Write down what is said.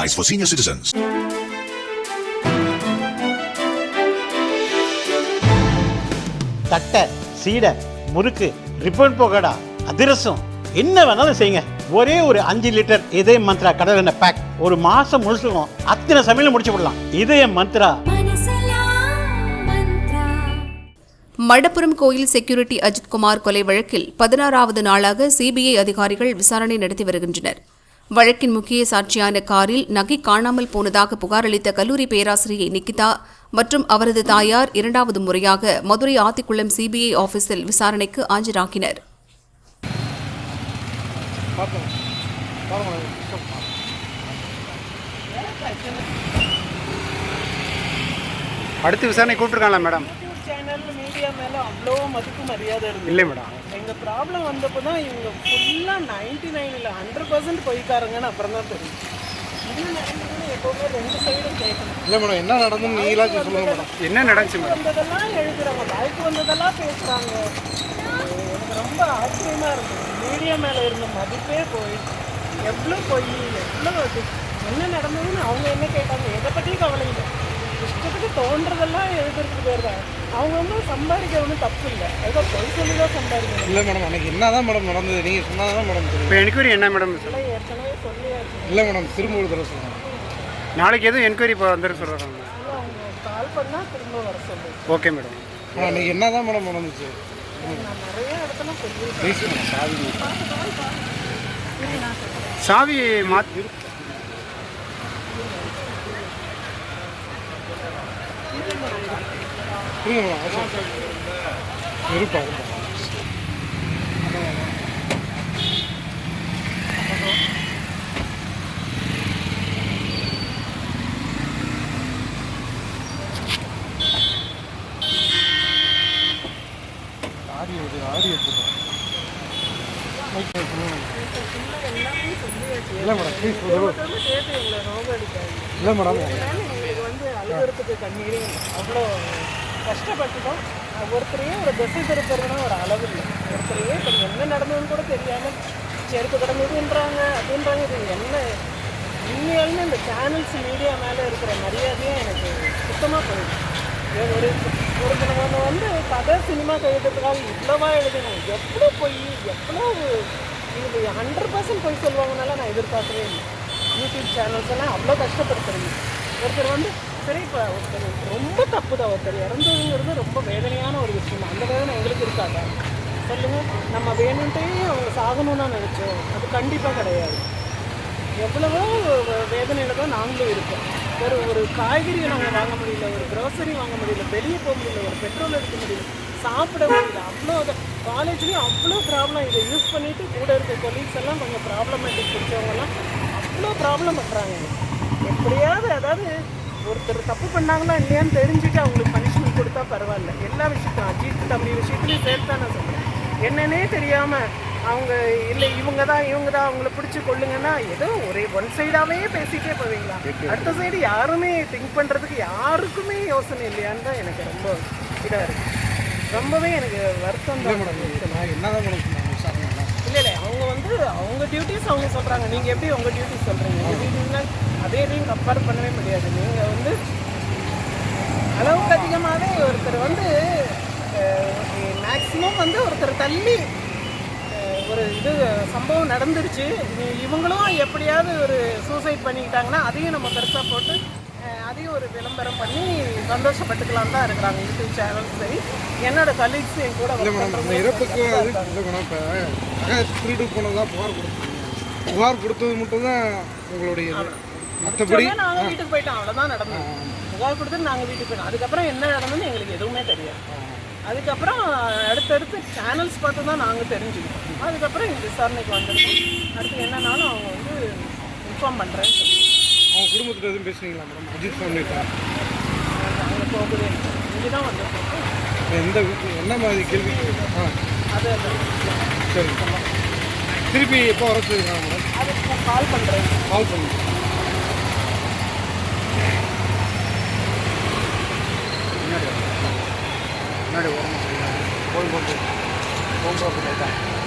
Advertised for senior citizens. தட்டை சீடை முறுக்கு ribbon போகடா அதிரசம் என்ன வேணாலும் செய்யுங்க. ஒரே ஒரு அஞ்சு லிட்டர் இதய மந்த்ரா கடல் எண்ணெய் பேக் ஒரு மாசம் முழுசுக்கும் அத்தனை சமையலும் முடிச்சு விடலாம். இதய மந்த்ரா. மடப்புரம் கோயில் செக்யூரிட்டி அஜித்குமார் கொலை வழக்கில் பதினாறாவது நாளாக சிபிஐ அதிகாரிகள் விசாரணை நடத்தி வருகின்றனர். வழக்கின் முக்கிய சாட்சியான காரில் நகை காணாமல் போனதாக புகார் அளித்த கல்லூரி பேராசிரியை நிக்கிதா மற்றும் அவரது தாயார் இரண்டாவது முறையாக மதுரை ஆத்திக்குளம் சிபிஐ ஆபீஸில் விசாரணைக்கு ஆஜராகினர். அடுத்து விசாரணை கூப்பிட்டுருக்காங்களா மேடம். சேனல் மீடியா மேல அவ்வளோ மதிப்பு மரியாதை இருக்கு இல்லை மேடம். எங்க ப்ராப்ளம் வந்தப்போ தான் இவங்க ஃபுல்லா நைன்டி நைன் இல்லை ஹண்ட்ரட் பர்சன்ட் போய்க்காரங்கன்னு அப்புறம் தான் தெரியும். எப்பவுமே ரெண்டு சைடும் கேட்கணும். இல்லை மேடம் என்ன சொல்லுங்க மேடம். என்ன நடந்துச்சு மேடம்? வந்ததெல்லாம் எழுதுறாங்க வாய்ப்பு வந்ததெல்லாம் பேசுறாங்க. எனக்கு ரொம்ப ஆச்சரியமா இருந்தது. மீடியா மேல இருந்த மதிப்பே போய் எவ்வளோ போய் எவ்வளோ என்ன நடந்ததுன்னு அவங்க என்ன கேட்டாங்க? எதை பற்றியும் கவலை இல்லை. தோன்றதெல்லாம் எழுதுறதுக்கு பேர் தான். அவங்க வந்து சம்பாதிக்க ஒன்றும் தப்பு இல்லை. ஏதோ பொய் சொல்லி தான் சம்பாதிக்கணும் இல்லை மேடம் அன்னைக்கு என்ன தான் மேடம் நடந்தது? நீங்கள் சொன்னால் தான் மேடம் தெரியும். இப்போ என்கொயரி என்ன மேடம் இதெல்லாம் ஏற்கனவே சொல்லியாச்சு. இல்லை மேடம் திரும்ப ஒரு தடவை சொல்லுங்கள் நாளைக்கு எதுவும் என்கொயரி இப்போ வந்துருக்கு சொல்கிறாங்க அவங்க கால் பண்ணால் திரும்ப வர சொல்லு ஓகே மேடம் அன்னைக்கு என்ன தான் மேடம் நடந்துச்சு? நான் நிறைய இடத்துல சொல்லியிருக்கேன். ப்ளீஸ் மேடம் சாரி சாவி மாற்றி இருப்பா இருப்பா ஆடியோ இது ஆடியோ எடுத்துக்கோ இல்லை மேடம் ப்ளீஸ் இல்லை மேடம் அதனால தண்ணீரே அவ்வளோ கஷ்டப்பட்டுட்டோம். ஒருத்தரையே ஒரு திசை திருப்புறதுனா ஒரு அளவு இல்லை. ஒருத்தரையே இப்போ என்ன நடந்ததுன்னு கூட தெரியாமல் செருப்பு கிடந்ததுன்றாங்க அப்படின்றாங்க. இது என்ன? உண்மையாலுமே இந்த சேனல்ஸ் மீடியா மேலே இருக்கிற மரியாதையும் எனக்கு சுத்தமாக போயிடுச்சு ஒரு ஒரு நம்ம வந்து கதை சினிமா கழுதுறதுக்காக இவ்வளோவா எழுதணும். எவ்வளோ பொய் எவ்வளோ இது ஹண்ட்ரட் பர்சன்ட் பொய் சொல்லுவாங்கனால நான் எதிர்பார்க்கவே இல்லை. யூடியூப் சேனல்ஸ் எல்லாம் அவ்வளோ கஷ்டப்படுத்துறீங்க. ஒருத்தர் வந்து சரி இப்போ ஒருத்தர் ரொம்ப தப்பு தான் ஒருத்தர் இறந்ததுங்கிறது ரொம்ப வேதனையான ஒரு விஷயம்? அந்த வேதனை எங்களுக்கு இருக்காங்க சொல்லுங்கள் நம்ம வேணுன்ட்டே அவங்க சாகணும்னு தான் நினச்சோம். அது கண்டிப்பாக கிடையாது. எவ்வளவோ வேதனையில் தான் நாங்களும் இருக்கோம். ஒரு ஒரு காய்கறியை நாங்கள் வாங்க முடியல ஒரு க்ரோசரி வாங்க முடியல வெளியே போக முடியல ஒரு பெட்ரோல் எடுக்க முடியல சாப்பிட முடியல அவ்வளோ காலேஜ்லேயும் அவ்வளோ ப்ராப்ளம் இதை யூஸ் பண்ணிவிட்டு கூட இருக்க கொலீக்ஸ் எல்லாம் கொஞ்சம் ப்ராப்ளமேட்டிக் பிடிச்சவங்கலாம் அவ்வளோ ப்ராப்ளம் பண்ணுறாங்க எப்படியாவது அதாவது ஒருத்தர் தப்பு பண்ணாங்களா இல்லையான்னு தெரிஞ்சுட்டு அவங்களுக்கு பனிஷ்மெண்ட் கொடுத்தா பரவாயில்ல. எல்லா விஷயத்தையும் அஜித் தம்பி விஷயத்துலையும் சேர்த்து தான் நான் சொல்கிறேன் என்னன்னே தெரியாமல் அவங்க இல்லை இவங்க தான் இவங்க தான் அவங்கள பிடிச்சி கொள்ளுங்கன்னா ஏதோ ஒரே ஒன் சைடாகவே பேசிட்டே போவீங்களா? அடுத்த சைடு யாருமே திங்க் பண்ணுறதுக்கு யாருக்குமே யோசனை இல்லையான்னு தான் எனக்கு ரொம்ப இதாக இருக்குது ரொம்பவே எனக்கு வருத்தம் தான். என்ன தான் மேடம் சொன்னாங்க விசாரணை இல்லை இல்லை அவங்க வந்து அவங்க டியூட்டிஸ் அவங்க சொல்கிறாங்க நீங்கள் எப்படி உங்கள் டியூட்டிஸ் சொல்கிறீங்க உங்கள் டியூட்டிஸ்னால் அதே இதையும் கம்பேர் பண்ணவே முடியாது. நீங்கள் வந்து அளவுக்கு அதிகமாகவே ஒருத்தர் வந்து மேக்ஸிமம் வந்து ஒருத்தர் தள்ளி ஒரு இது சம்பவம் நடந்துருச்சு. இவங்களும் எப்படியாவது ஒரு சூசைட் பண்ணிக்கிட்டாங்கன்னா அதையும் நம்ம பெருசாக போட்டு அதையும் ஒரு விளம்பரம் பண்ணி சந்தோஷப்பட்டுக்கலாம் தான் இருக்கிறாங்க யூடியூப் சேனல்ஸ் சரி. என்னோட கலீக்ஸ் என் கூட பண்றவங்க இறப்புக்கு அது இருக்காங்க. இல்லை மேடம் இப்போ நகை திருடு போனதாக புகார் கொடுத்தீங்க. புகார் கொடுத்தது மட்டும் தான் உங்களுடைய மற்றபடி சொன்னா நாங்க வீட்டுக்கு போயிட்டோம் அவ்வளவுதான் நடந்தது. புகார் கொடுத்துட்டு நாங்க வீட்டுக்கு போயிட்டோம். அதுக்கப்புறம் என்ன நடந்ததுன்னு எங்களுக்கு எதுவுமே தெரியாது. அதுக்கப்புறம் அடுத்தடுத்து சேனல்ஸ் பார்த்து தான் நாங்க தெரிஞ்சுக்கிட்டோம். அதுக்கப்புறம் இந்த விசாரணைக்கு வந்திருக்கோம். அடுத்து என்னன்னாலும் அவங்க வந்து இன்ஃபார்ம் பண்றேன்னு சொல்லி அவங்க குடும்பத்தில் எதுவும் பேசுனீங்களா மேடம் அஜித் ஃபேமிலிட்டா இங்கே தான் வந்திருக்கோம் எந்த என்ன மாதிரி கேள்வி ஆ அது சரி திருப்பி எப்போ வர சொல்லிருக்காங்க மேடம் அதுக்கு கால் பண்ணுறேன் கால் பண்ணுறேன் முன்னாடி முன்னாடி ஓரமாக போய் போய் போய் போய்